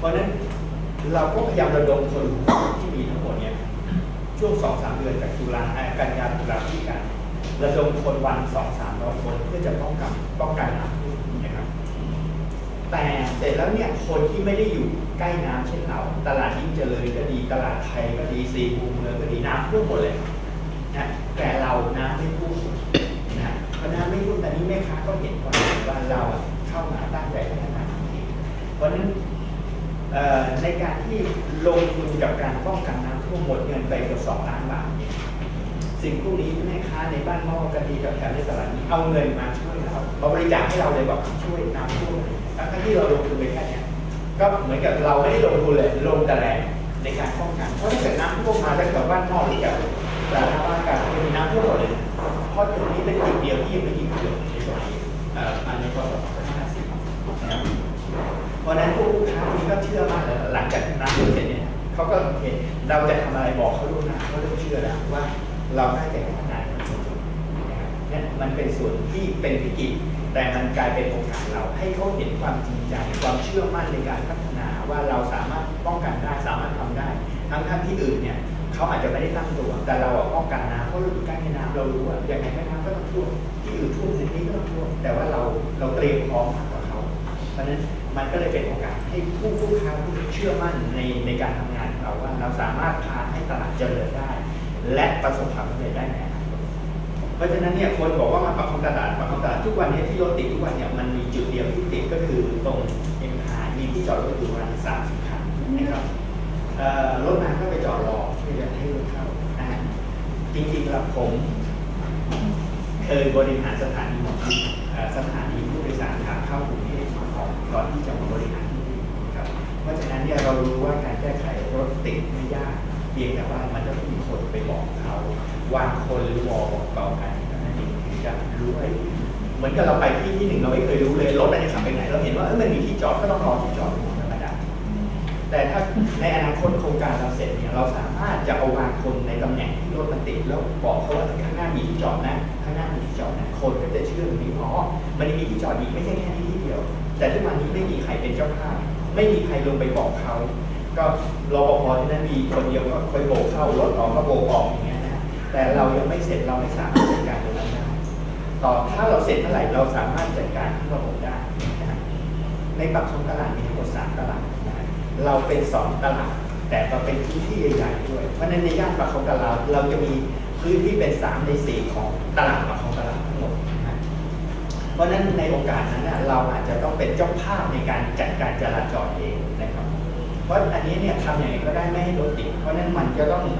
เพราะนั้นเราก็พยายามระดมคนที่มีทั้งหมดเนี่ยช่วงสองสามเดือนจากตุลาอ่อกันยาตุลาพฤศจิการะดมคนวันสองสามร้อยคนเพื่อจะป้องกันป้องกันน้ำท่วมนะครับ แต่เสร็จแล้วเนี่ยคนที่ไม่ได้อยู่ใกล้น้ำเช่นเรา ตลาดยิ่งเจริญก็ดีตลาดไทยก็ดีซีภูเมืองก็ดีน้ำท่วมหมดเลยนะแต่เราน้ำไม่ท่วมนะเพราะน้ำไม่ท่วมแต่นี้แม่ค้าก็เห็นว่าว่าเราเข้ามาตั้งใจพัฒนาพื้นที่เพราะนั้น ในการที่ลงทุนกับการป้องกันน้ำท่วมหมดเงินไปเกือบสองล้านบาทสิ่งพวกนี้แม่ค้าในบ้านนอกกันดีกับแถวในตลาดนี้เอาเงินมาช่วยเรามาบริจาคให้เราเลยบอกช่วยน้ำท่วมเลยทั้งที่เราลงทุนไปแค่นี้ก็เหมือนกับเราไม่ได้ลงทุนเลยลงแต่แรงในการป้องกันเพราะถ้าเกิดน้ำท่วมมาแล้วกับบ้านนอกหรือกับแต่ละบ้านกันจะมีน้ำท่วมหมดเลยเพราะตรงนี้เป็นจุดเดียวที่ยังไม่มีเกิดในสมัยเอ่ออันนี้ก็ห้าสิบนะครับเพราะฉะนั้นผู้ค้านี้ก็เชื่อมากเลยหลังจากน้ำท่วมเสร็จเนี่ยเขาก็ เราจะทำอะไรบอกเขาล่วงหน้าเขาเริ่มเชื่อแล้วว่าเราได้แต่พัฒนามันนะครับเนี่ยมันเป็นส่วนที่เป็นพิกิจแต่มันกลายเป็นโอกาสเราให้เขาเห็นความจริงใจความเชื่อมั่นในการพัฒนาว่าเราสามารถป้องกันได้สามารถทำได้ ทั้งทั้งที่อื่นเนี่ยเขาอาจจะไม่ได้ตั้งตัวแต่เราป้องกันน้ำเพราะเราอยู่ใกล้แม่น้ำเรารู้ว่าอย่างไรแม่น้ำก็ต้องท่วมที่อื่นท่วมสิ่งนี้ก็ต้องท่วมแต่ว่าเราเราเตรียมพร้อมมากกว่าเขา เพราะฉะนั้นมันก็เลยเป็นโอกาสให้ผู้ผู้ค้าผู้เชื่อมั่นในในการทำงาน เราว่าเราสามารถพาให้ตลาดเจริญได้ และประสบความสำเร็จได้ในอนาคตเพราะฉะนั้นเนี่ยคนบอกว่ามาปรับคองตลาดปรับคองตลาดทุกวันเนี้ที่รถติดทุกวันเนี่ยมันมีจุดเดียวที่ติดก็คือตรงเอ็มอาร์มีที่จอดรถอยู่ประมาณสามสิบคันนะครับรถมาก็ไปจอดรอเพื่อจะให้รถเข้านะฮะจริงๆแล้วผมเคยบริหารสถานีสถานีผู้โดยสารขาเข้ากรุงเทพมาก่อนก่อนที่จะมาบริหาร รับเพราะฉะนั้นเนี่ยเรารู้ว่าการแก้ไขรถติดไม่ยากเพียงแต่ว่ามันจะต้องมีคนไปบอกเขาวางคนหรือวอบอกต่อกันนั่นเองถึงจะรู้ว่าเหมือนกับเราไปที่ที่หนึ่งเราไม่เคยรู้เลยรถอะไรขับไปไหนเราเห็นว่าเออมันมีที่จอดก็ต้องรอที่จอดธรรมดาแต่ถ้าในอนาคตโครงการเราเสร็จเนี่ยเราสามารถจะเอาวางคนในตำแหน่งที่รถมันติดแล้วบอกเขาว่าข้างหน้ามีที่จอดนะข้างหน้ามีที่จอดนะคนก็จะเชื่อตรงนี้อ๋อมันมีที่จอดอีกไม่ใช่แค่ที่ที่เดียว แต่ทุกวันนี้ไม่มีใครเป็นเจ้าภาพ ไม่มีใครลงไปบอกเขา ก็รอปภที่นั่นมีคนเดียวก็คอยโบกเข้ารถออกก็โบกออกอย่างเงี้ยนะแต่เรายังไม่เสร็จเราไม่สามารถจัดการตรงนั้นได้ต่อถ้าเราเสร็จเมื่อไหร่เราสามารถจัดการที่ระบบได้นะในปักของตลาดมีทั้งหมดสามตลาดนะเราเป็นสองตลาดแต่เราเป็นพื้นที่ใหญ่ๆด้วย เพราะฉะนั้นในย่านปักของตลาดเราจะมีพื้นที่เป็นสามในสี่ของตลาดปักของตลาดทั้งหมดนะฮะเพ ราะฉะนั้นในโอกาสนั้นเราอาจจะต้องเป็นเจ้าภาพในการจัดการจราจรเองนะครับ เพราะอันนี้เนี่ยทำอย่างไรก็ได้ไม่ให้รถติดเพราะนั้นมันก็ต้องมี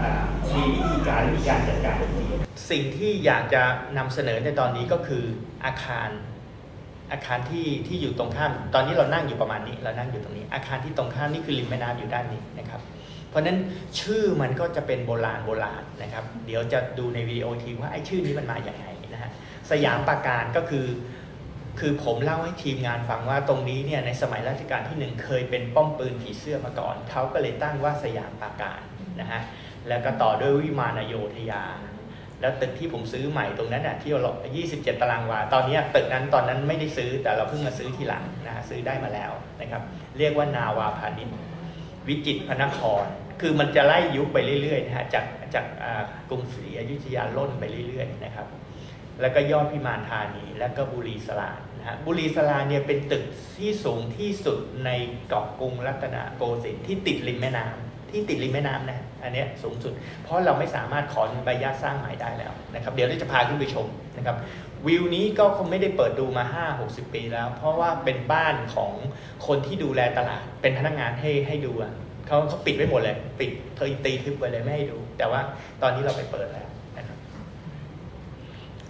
วิธีการมีการจัดการที่ดีสิ่งที่อยากจะนำเสนอในตอนนี้ก็คืออาคารอาคารที่ที่อยู่ตรงข้าม ตอนนี้เรานั่งอยู่ประมาณนี้ เรานั่งอยู่ตรงนี้ อาคารที่ตรงข้ามนี่คือริมแม่น้ำอยู่ด้านนี้นะครับ เพราะฉะนั้นชื่อมันก็จะเป็นโบราณโบราณนะครับ เดี๋ยวจะดูในวิดีโอทีว่าไอ้ชื่อนี้มันมาอย่างไงนะฮะสยามปราการก็คือ คือผมเล่าให้ทีมงานฟังว่าตรงนี้เนี่ยในสมัยรัชกาลที่หนึ่งเคยเป็นป้อมปืนผีเสื้อมาก่อน เขาก็เลยตั้งว่าสยามปราการนะฮะแล้วก็ต่อด้วยวิมานโยธยา แล้วตึกที่ผมซื้อใหม่ตรงนั้นอะที่เรา27 ตารางวา ตอนนี้ตึกนั้นตอนนั้นไม่ได้ซื้อแต่เราเพิ่งมาซื้อทีหลังนะฮะซื้อได้มาแล้วนะครับเรียกว่านาวาพาณิชย์วิจิตพระนคร คือมันจะไล่ยุคไปเรื่อยๆนะฮะจากจากกรุงศรีอยุธยาล่นไปเรื่อยๆนะครับ แล้วก็ยอดพิมานธานีแล้วก็บุรีสลานะฮะบุรีสลาเนี่ยเป็นตึกที่สูงที่สุดในเกาะกรุงรัตนโกสินทร์ที่ติดริมแม่น้ำที่ติดริมแม่น้ำนะอันเนี้ยสูงสุด เพราะเราไม่สามารถขอใบอนุญาตสร้างใหม่ได้แล้วนะครับเดี๋ยวเราจะพาขึ้นไปชมนะครับวิวนี้ก็คงไม่ได้เปิดดูมา 5 60 ปีแล้ว เพราะว่าเป็นบ้านของคนที่ดูแลตลาด เป็นพนักงานให้ให้ดูอะเขาเขาปิดไว้หมดเลย ปิดเธอตีทึบไว้เลยไม่ให้ดู แต่ว่าตอนนี้เราไปเปิดแล้ว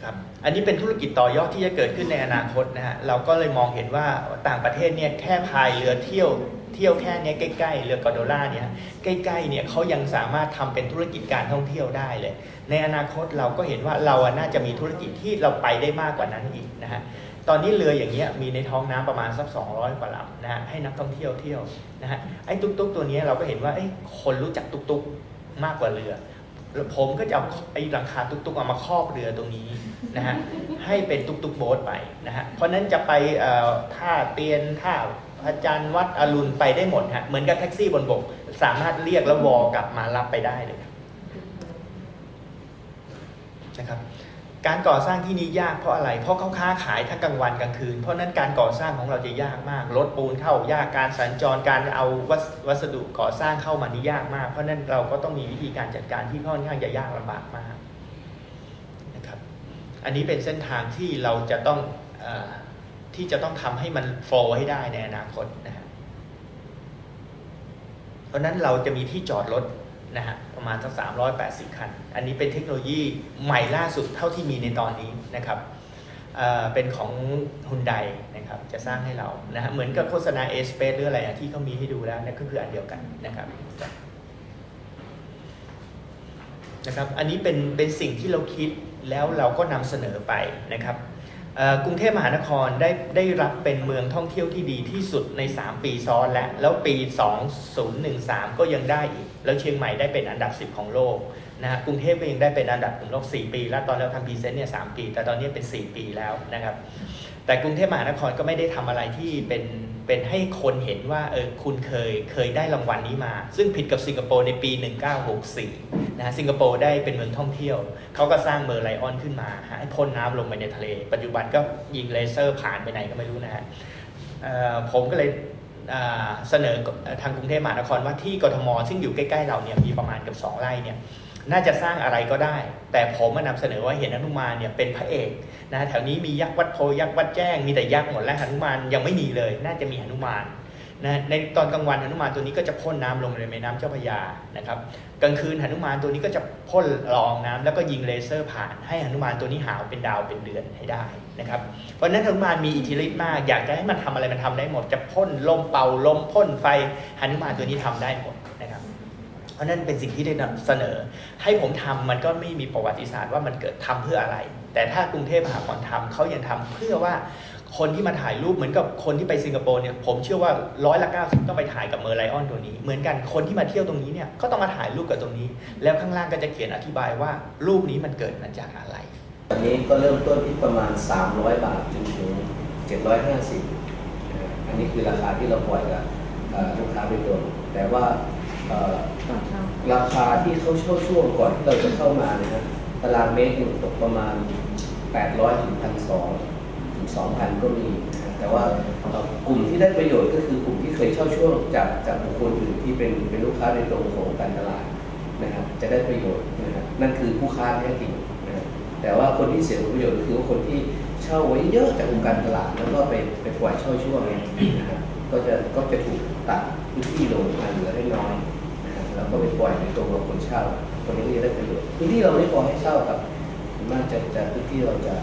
ครับอันนี้เป็นธุรกิจต่อยอดที่จะเกิดขึ้นในอนาคตนะฮะเราก็เลยมองเห็นว่าต่างประเทศเนี่ยแค่พายเรือเที่ยวเที่ยวแค่เนี้ยใกล้ๆเรือกอโดล่าเนี่ยใกล้ๆเนี่ยเขายังสามารถทำเป็นธุรกิจการท่องเที่ยวได้เลย ในอนาคตเราก็เห็นว่าเราอะน่าจะมีธุรกิจที่เราไปได้มากกว่านั้นอีกนะฮะตอนนี้เรืออย่างเงี้ยมีในท้องน้ำประมาณสัก 200 กว่าลำนะฮะให้นักท่องเที่ยวเที่ยวนะฮะไอ้ตุ๊กๆตัวเนี้ยเราก็เห็นว่าเอ้ยคนรู้จักตุ๊กๆมากกว่าเรือ ผมก็จะเอาไอ้หลังคาตุกๆเอามาครอบเรือตรงนี้นะฮะให้เป็นตุกๆโบ๊ทไปนะฮะเพราะนั้นจะไปท่าเตียนท่าพระจันทร์วัดอรุณไปได้หมดฮะเหมือนกับแท็กซี่บนบก สามารถเรียกแล้ววอกลับมารับไปได้เลยนะครับ การก่อสร้างที่นี้ยากเพราะอะไร เพราะเขาค้าขายทั้งกลางวันกลางคืน เพราะนั้นการก่อสร้างของเราจะยากมาก รถปูนเข้ายาก การสัญจร การเอาวัสวสดุก่อสร้างเข้ามานี่ยากมาก เพราะนั้นเราก็ต้องมีวิธีการจัดการที่ค่อนข้างจะยากลำบากมากนะครับ อันนี้เป็นเส้นทางที่เราจะต้องอที่จะต้องทำให้มันโฟให้ได้ในอนาคตนะฮะเพราะฉะนั้นเราจะมีที่จอดรถ นะฮะประมาณสัก380 คัน อันนี้เป็นเทคโนโลยีใหม่ล่าสุดเท่าที่มีในตอนนี้นะครับเเป็นของฮุนไดนะครับจะสร้างให้เรานะฮะเหมือนกับโฆษณา A Space หรืออะไรอะที่เขามีให้ดูแล้วนี่ยก็คืออันเดียวกันนะครับนะครับอันนี้เป็นเป็นสิ่งที่เราคิดแล้วเราก็นำเสนอไปนะครับกรุงเทพมหานครได้ได้รับเป็นเมืองท่องเที่ยวที่ดีที่สุดใน 3 ปีซ้อนแล้วแล้วปี 2013 ก็ยังได้อีก แล้วเชียงใหม่ได้เป็นอันดับ 10 ของโลกนะฮะกรุงเทพก็ยังได้เป็นอันดับของโลก 4 ปี แล้วตอนเราทำพรีเซนต์เนี่ย3ปี แต่ตอนนี้เป็น 4 ปีแล้วนะครับ แต่กรุงเทพมหานครก็ไม่ได้ทำอะไรที่เป็นเป็นให้คนเห็นว่าเออคุณเคยเคยได้รางวัลนี้มา ซึ่งผิดกับสิงคโปร์ในปี 1964นะฮะสิงคโปร์ได้เป็นเมืองท่องเที่ยว เขาก็สร้างเมอร์ไลออนขึ้นมาให้พ่นน้ำลงไปในทะเล ปัจจุบันก็ยิงเลเซอร์ผ่านไปไหนก็ไม่รู้นะฮะผมก็เลย เสนอทางกรุงเทพมหานครว่าที่กทม ซึ่งอยู่ใกล้ๆเราเนี่ยมีประมาณเกับ2ไร่เนี่ยน่าจะสร้างอะไรก็ได้ แต่ผมมานำเสนอว่าเห็นหนุมานเนี่ยเป็นพระเอกนะแถวนี้มียักษ์วัดโพยักษ์วัดแจ้งมีแต่ยักษ์หมดแล้วหนุมานยังไม่มีเลย น่าจะมีหนุมาน นะในตอนกลางวันหนุมานตัวนี้ก็จะพ่นน้ำลงในแม่น้ำเจ้าพระยานะครับกลางคืนหนุมานตัวนี้ก็จะพ่นละองน้ำแล้วก็ยิงเลเซอร์ผ่าน ให้หนุมานตัวนี้หาวเป็นดาวเป็นเดือนให้ได้นะครับเพราะฉะนั้นหนุมานมีอิทธิฤทธิ์มาก อยากจะให้มันทำอะไรมันทำได้หมด จะพ่นลมเป่าลมพ่นไฟหนุมานตัวนี้ทำได้หมดนะครับเพราะนั่นเป็นสิ่งที่ได้นำเสนอ ให้ผมทำมันก็ไม่มีประวัติศาสตร์ว่ามันเกิดทำเพื่ออะไร แต่ถ้ากรุงเทพมหานครทำเขายังทำเพื่อว่า คนที่มาถ่ายรูปเหมือนกับคนที่ไปสิงคโปร์เนี่ยผมเชื่อว่าร้อยละเก้าสิบต้องไปถ่ายกับเมอร์ไลออนตัวนี้ เหมือนกันคนที่มาเที่ยวตรงนี้เนี่ยก็ต้องมาถ่ายรูปกับตรงนี้ แล้วข้างล่างก็จะเขียนอธิบายว่ารูปนี้มันเกิดมาจากอะไรวันนี้ก็เริ่มต้นที่ประมาณ 300 บาทจนถึง 750นะอันนี้คือราคาที่เราปล่อยกับเอ่อลูกค้าโดยตรงแต่ว่าเอ่อราคาที่เขาเช่าช่วงก่อนที่เราจะเข้ามาเนี่ยนะตารางเมตรหนึ่งตกประมาณ 800ถึง1,200ถึง 2,000 ก็มีนะแต่ว่ากลุ่มที่ได้ประโยชน์ก็คือกลุ่มที่เคยเช่าช่วงจากจากบุคคลอื่นที่เป็นเป็นลูกค้าโดยตรงของการตลาดนะครับจะได้ประโยชน์นะครับนั่นคือผู้ค้าแท้จริงนะครับแต่ว่าคนที่เสียผลประโยชน์ก็คือว่าคนที่เช่าไว้เยอะจากองค์การตลาด แล้วก็ไปไปปล่อยเช่าช่วงเนี่ยนะครับก็จะก็จะถูกตัดพื้นที่ลงมาเหลือได้น้อยนะครับแล้วก็ไปปล่อยในตัวของคนเช่าคนนี้ก็จะได้ประโยชน์พื้นที่เราไม่พอให้เช่าครับส่วนมากจะจะพื้นที่เราจะ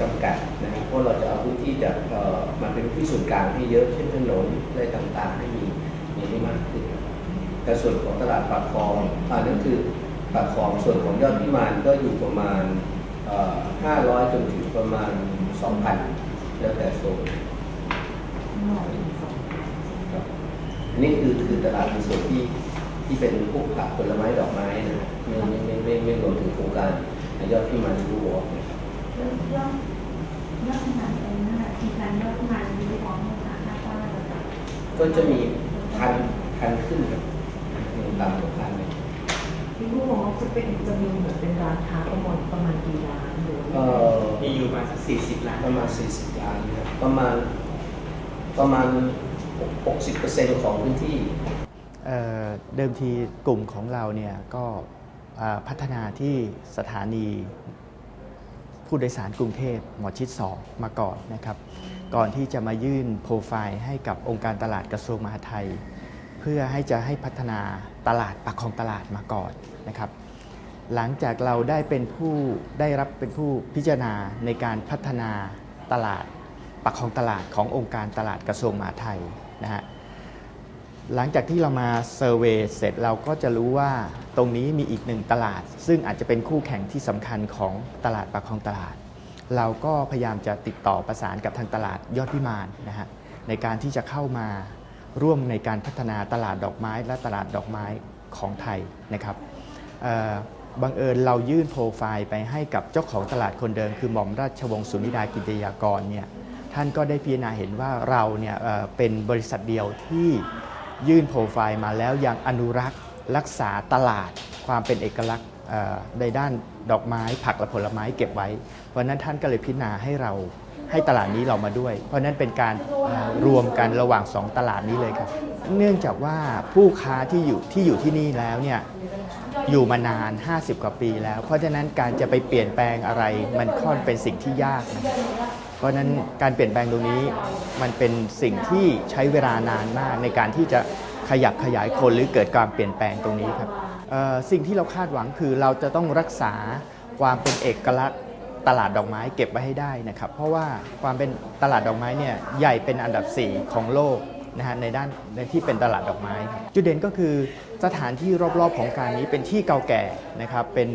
จำกัดนะครับเพราะเราจะเอาพื้นที่จากเอ่อมาเป็นพื้นที่ส่วนกลางให้เยอะเช่นถนนอะไรต่างๆ ให้มีมีให้มากขึ้นแต่ส่วนของตลาดปากคลองอ่านั่นคือปากของส่วนของยอดพิมานก็อยู่ประมาณ 500 จนถึงประมาณ 2,000 แล้วแต่โซนอันนี่คือคือตลาดในส่วนที่ที่เป็นพวกผักผลไม้ดอกไม้นะไม่ไม่ไม่ไม่รวมถึงโครงการยอดพิมานรูวอล์กนะครับยอดยอดยอดขนาดเนั่ย ก็จะมีพันพันขึ้นครับมีตามของพันเลยพี่ผู้มองว่าจะเป็นจะมีเหมือนเป็นร้านค้าประมาณประมาณกี่ร้านหรือเอ่ว่าอมีอยู่ประมาณสักสี่สิบล้านประมาณ40ล้านนะครับประมาณประมาณ60%ของพื้นที่เอ่อเดิมทีกลุ่มของเราเนี่ยก็อ่าพัฒนาที่สถานี ผู้โดยสารกรุงเทพหมอชิด 2 มาก่อนนะครับ ก่อนที่จะมายื่นโปรไฟล์ให้กับองค์การตลาดกระทรวงมหาดไทย เพื่อให้จะให้พัฒนาตลาดปากคลองตลาดมาก่อนนะครับ หลังจากเราได้เป็นผู้ได้รับเป็นผู้พิจารณาในการพัฒนาตลาดปากคลองตลาดขององค์การตลาดกระทรวงมหาดไทยนะฮะหลังจากที่เรามาเซอร์เวยเสร็จเราก็จะรู้ว่า ตรงนี้มีอีกหนึ่งตลาด ซึ่งอาจจะเป็นคู่แข่งที่สำคัญของตลาดปากคลองตลาด เราก็พยายามจะติดต่อประสานกับทางตลาดยอดพิมานนะฮะในการที่จะเข้ามาร่วมในการพัฒนาตลาดดอกไม้และตลาดดอกไม้ของไทยนะครับบังเอิญเรายื่นโปรไฟล์ไปให้กับเจ้าของตลาดคนเดิม คือหม่อมราชวงศ์สุนิดากิติยากรเนี่ยท่านก็ได้พิจารณาเห็นว่าเราเนี่ยเอ่อเป็นบริษัทเดียวที่ยื่นโปรไฟล์มาแล้วยังอนุรักษ์ รักษาตลาดความเป็นเอกลักษณ์ในด้านดอกไม้ผักและผลไม้เก็บไว้ เพราะนั้นท่านก็เลยพิจารณาให้เราให้ตลาดนี้เรามาด้วย เพราะนั้นเป็นการรวมกันระหว่าง 2 ตลาดนี้เลยครับ เนื่องจากว่าผู้ค้าที่อยู่ที่อยู่ที่นี่แล้วเนี่ยอยู่มานาน 50 กว่าปีแล้ว เพราะฉะนั้นการจะไปเปลี่ยนแปลงอะไรมันค่อนเป็นสิ่งที่ยากนะเพราะนั้นการเปลี่ยนแปลงตรงนี้มันเป็นสิ่งที่ใช้เวลานานมากในการที่จะ ขยับขยายคนหรือเกิดการเปลี่ยนแปลงตรงนี้ครับสิ่งที่เราคาดหวังคือเราจะต้องรักษาความเป็นเอกลักษณ์ตลาดดอกไม้เก็บไว้ให้ได้นะครับเพราะว่าความเป็นตลาดดอกไม้เนี่ยใหญ่เป็นอันดับ 4 ของโลกนะฮะในด้านในที่เป็นตลาดดอกไม้ครับจุดเด่นก็คือสถานที่รอบๆของการนี้เป็นที่เก่าแก่นะครับเป็น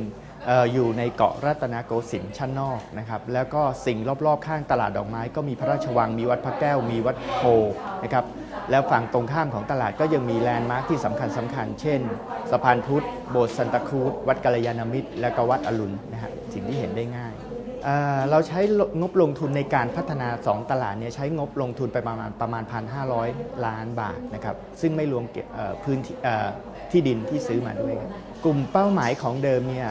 อยู่ในเกาะรัตนโกสินทร์ชั้นนอกนะครับแล้วก็สิ่งรอบๆ ข้างตลาดดอกไม้ ก็มีพระราชวังมีวัดพระแก้วมีวัดโพนะครับแล้วฝั่งตรงข้ามของตลาดก็ยังมีแลนด์มาร์คที่สำคัญสคัญเช่น สะพานพุทธโบสถ์ซันตาครูดวัดกัลยาณมิตร และก็วัดอรุณนะฮะสิ่งที่เห็นได้ง่าย เราใช้งบลงทุนในการพัฒนา 2 ตลาดเนี่ยใช้งบลงทุนไปประมาณประมาณ 1,500 ล้านบาทนะครับซึ่งไม่รวมเก็บพื้นที่ที่ดินที่ซื้อมาด้วยครับกลุ่มเป้าหมายของเดิมเนี่ย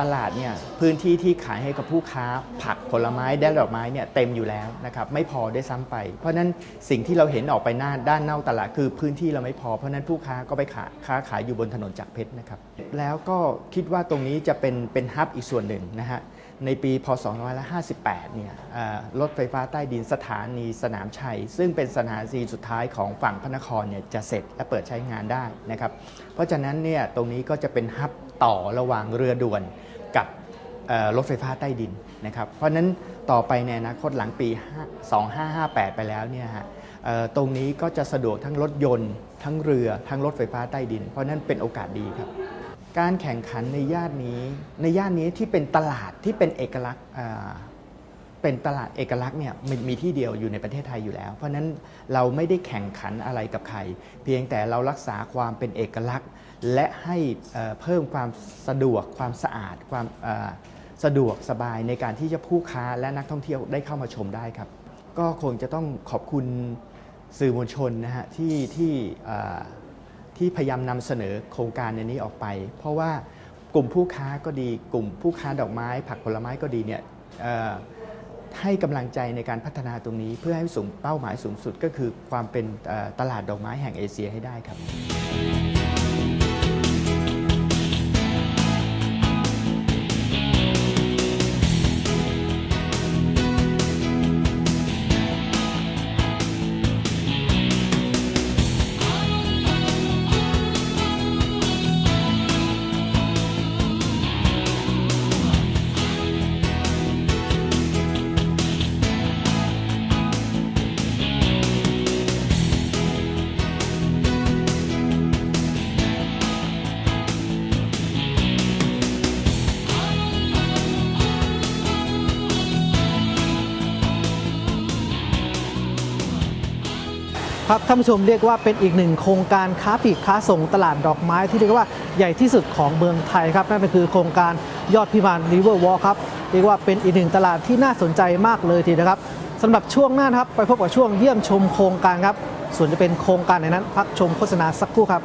ตลาดเนี่ยพื้นที่ที่ขายให้กับผู้ค้าผักผลไม้และดอกไม้เนี่ยเต็มอยู่แล้วนะครับไม่พอได้ซ้ำไป เพราะฉะนั้นสิ่งที่เราเห็นออกไปหน้าด้านเน่าตลาดคือพื้นที่เราไม่พอเพราะฉะนั้นผู้ค้าก็ไปขาค้าขายอยู่บนถนนจักรเพชรนะครับแล้วก็คิดว่าตรงนี้จะเป็นเป็นฮับอีกส่วนหนึ่งนะฮะ ในปีพศ 2558 เนี่ยรถไฟฟ้าใต้ดินสถานีสนามชัย ซึ่งเป็นสถานีสุดท้ายของฝั่งพระนครเนี่ยจะเสร็จและเปิดใช้งานได้นะครับ เพราะฉะนั้นเนี่ยตรงนี้ก็จะเป็นฮับต่อระหว่างเรือด่วนกับรถไฟฟ้าใต้ดินนะครับ เพราะฉะนั้นต่อไปในอนาคตหลังปี 2558 ไปแล้วเนี่ยฮะตรงนี้ก็จะสะดวกทั้งรถยนต์ ทั้งเรือทั้งรถไฟฟ้าใต้ดิน เพราะนั้นเป็นโอกาสดีครับ การแข่งขันในย่านนี้ ในย่านนี้ที่เป็นตลาดที่เป็นเอกลักษณ์เป็นตลาดเอกลักษณ์เนี่ยมันมีที่เดียวอยู่ในประเทศไทยอยู่แล้ว เพราะฉะนั้นเราไม่ได้แข่งขันอะไรกับใคร เพียงแต่เรารักษาความเป็นเอกลักษณ์ และให้เพิ่มความสะดวกความสะอาดความสะดวกสบายในการที่จะผู้ค้าและนักท่องเที่ยวได้เข้ามาชมได้ครับ ก็คงจะต้องขอบคุณสื่อมวลชนนะฮะที่ที่ ที่พยายามนำเสนอโครงการในนี้ออกไป เพราะว่ากลุ่มผู้ค้าก็ดี กลุ่มผู้ค้าดอกไม้ ผักผลไม้ก็ดีเนี่ยให้กำลังใจในการพัฒนาตรงนี้ เพื่อให้สูงเป้าหมายสูงสุดก็คือความเป็นตลาดดอกไม้แห่งเอเชียให้ได้ครับ ครับท่านผู้ชมเรียกว่าเป็นอีกหนึ่งโครงการค้าปลีกค้าส่งตลาดดอกไม้ที่เรียกว่าใหญ่ที่สุดของเมืองไทยครับนั่นก็คือโครงการยอดพิมานริเวอร์วอลครับเรียกว่าเป็นอีกหนึ่งตลาดที่น่าสนใจมากเลยทีเดียวครับสำหรับช่วงหน้านครับไปพบกับช่วงเยี่ยมชมโครงการครับส่วนจะเป็นโครงการไหนนั้น พักชมโฆษณาสักครู่ครับ